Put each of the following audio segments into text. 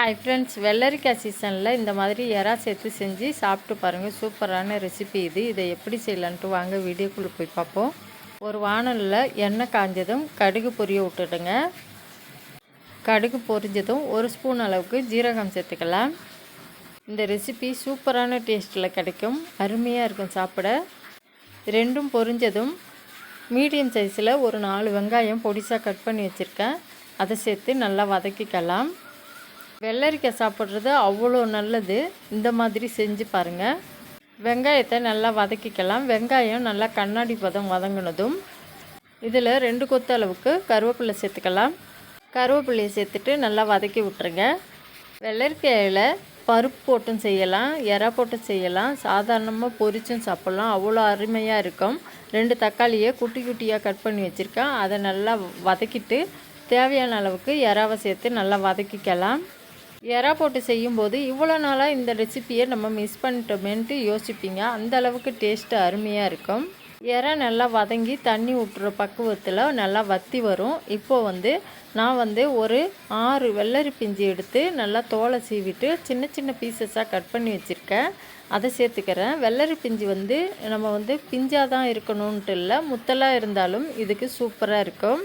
Hi friends வெள்ளரிக்காய் சீசனில் இந்த மாதிரி எறா சேர்த்து செஞ்சு சாப்பிட்டு பாருங்கள் சூப்பரான ரெசிபி இது. இதை எப்படி செய்யலான்ட்டு வாங்க வீடியோக்குள்ளே போய் பார்ப்போம். ஒரு வானலில் எண்ணெய் காஞ்சதும் கடுகு பொரிய விட்டுடுங்க. கடுகு பொரிஞ்சதும் ஒரு ஸ்பூன் அளவுக்கு ஜீரகம் சேர்த்துக்கலாம். இந்த ரெசிபி சூப்பரான டேஸ்ட்டில் கிடைக்கும். அருமையாக இருக்கும் சாப்பிட. ரெண்டும் பொரிஞ்சதும் மீடியம் சைஸில் ஒரு நாலு வெங்காயம் பொடிசாக கட் பண்ணி வச்சுருக்கேன். அதை சேர்த்து நல்லா வதக்கிக்கலாம். வெள்ளரிக்காய் சாப்பிட்றது அவ்வளோ நல்லது. இந்த மாதிரி செஞ்சு பாருங்கள் வெங்காயத்தை நல்லா வதக்கிக்கலாம். வெங்காயம் நல்லா கண்ணாடி பதம் வதங்கினதும் இதில் ரெண்டு கொத்து அளவுக்கு கருவேப்பிலை சேர்த்துக்கலாம். கருவேப்பிலையை சேர்த்துட்டு நல்லா வதக்கி விட்டுருங்க. வெள்ளரிக்காயில் பருப்பு போட்டும் செய்யலாம் எறா போட்டும் செய்யலாம் சாதாரணமாக பொரிச்சும் சாப்பிட்லாம். அவ்வளோ அருமையாக இருக்கும். ரெண்டு தக்காளியை குட்டி குட்டியாக கட் பண்ணி வச்சுருக்கேன். அதை நல்லா வதக்கிட்டு தேவையான அளவுக்கு எறாவை சேர்த்து நல்லா வதக்கிக்கலாம். எறா போட்டு செய்யும்போது இவ்வளோ நாளாக இந்த ரெசிப்பியை நம்ம மிஸ் பண்ணிட்டோமேன்ட்டு யோசிப்பீங்க. அந்த அளவுக்கு டேஸ்ட்டு அருமையாக இருக்கும். எறா நல்லா வதங்கி தண்ணி விட்டுற பக்குவத்தில் நல்லா வத்தி வரும். இப்போது வந்து நான் வந்து ஒரு ஆறு வெள்ளரி பிஞ்சு எடுத்து நல்லா தோலை சீவிட்டு சின்ன சின்ன பீசஸாக கட் பண்ணி வச்சுருக்கேன். அதை சேர்த்துக்கிறேன். வெள்ளரி பிஞ்சு வந்து நம்ம வந்து பிஞ்சாக தான் இருக்கணுன்ட்டு இல்லை முத்தலாக இருந்தாலும் இதுக்கு சூப்பராக இருக்கும்.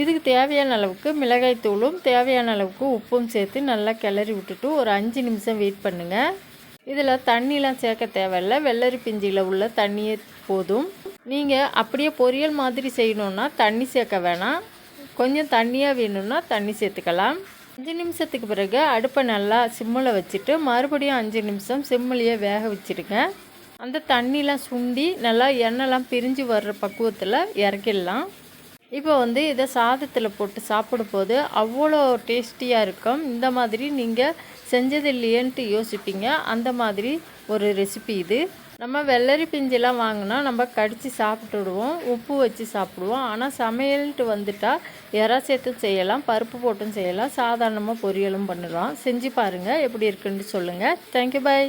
இதுக்கு தேவையான அளவுக்கு மிளகாய் தூளும் தேவையான அளவுக்கு உப்பும் சேர்த்து நல்லா கிளறி விட்டுட்டு ஒரு அஞ்சு நிமிஷம் வெயிட் பண்ணுங்கள் இதில் தண்ணிலாம் சேர்க்க தேவையில்ல. வெள்ளரி பிஞ்சியில் உள்ள தண்ணியே போதும். நீங்கள் அப்படியே பொரியல் மாதிரி செய்யணுன்னா தண்ணி சேர்க்க வேணாம். கொஞ்சம் தண்ணியாக வேணும்னா தண்ணி சேர்த்துக்கலாம். அஞ்சு நிமிஷத்துக்கு பிறகு அடுப்பை நல்லா சிம்மில் வச்சுட்டு மறுபடியும் அஞ்சு நிமிஷம் சிம்மிலேயே வேக வச்சுடுங்க அந்த தண்ணிலாம் சுண்டி நல்லா எண்ணெய்லாம் பிரிஞ்சு வர்ற பக்குவத்தில் இறக்கிடலாம். இப்போ வந்து இதை சாதத்தில் போட்டு சாப்பிடும்போது அவ்வளோ டேஸ்டியாக இருக்கும். இந்த மாதிரி நீங்கள் செஞ்சது இல்லையன்ட்டு யோசிப்பீங்க. அந்த மாதிரி ஒரு ரெசிபி இது. நம்ம வெள்ளரி பிஞ்செல்லாம் வாங்கினா நம்ம கடித்து சாப்பிட்டுடுவோம் உப்பு வச்சு சாப்பிடுவோம். ஆனால் சமையல்ட்டு வந்துட்டால் இறா சேர்த்தும் செய்யலாம் பருப்பு போட்டும் செய்யலாம் சாதாரணமாக பொரியலும் பண்ணலாம். செஞ்சு பாருங்கள் எப்படி இருக்குன்னு சொல்லுங்கள் தேங்க்யூ பாய்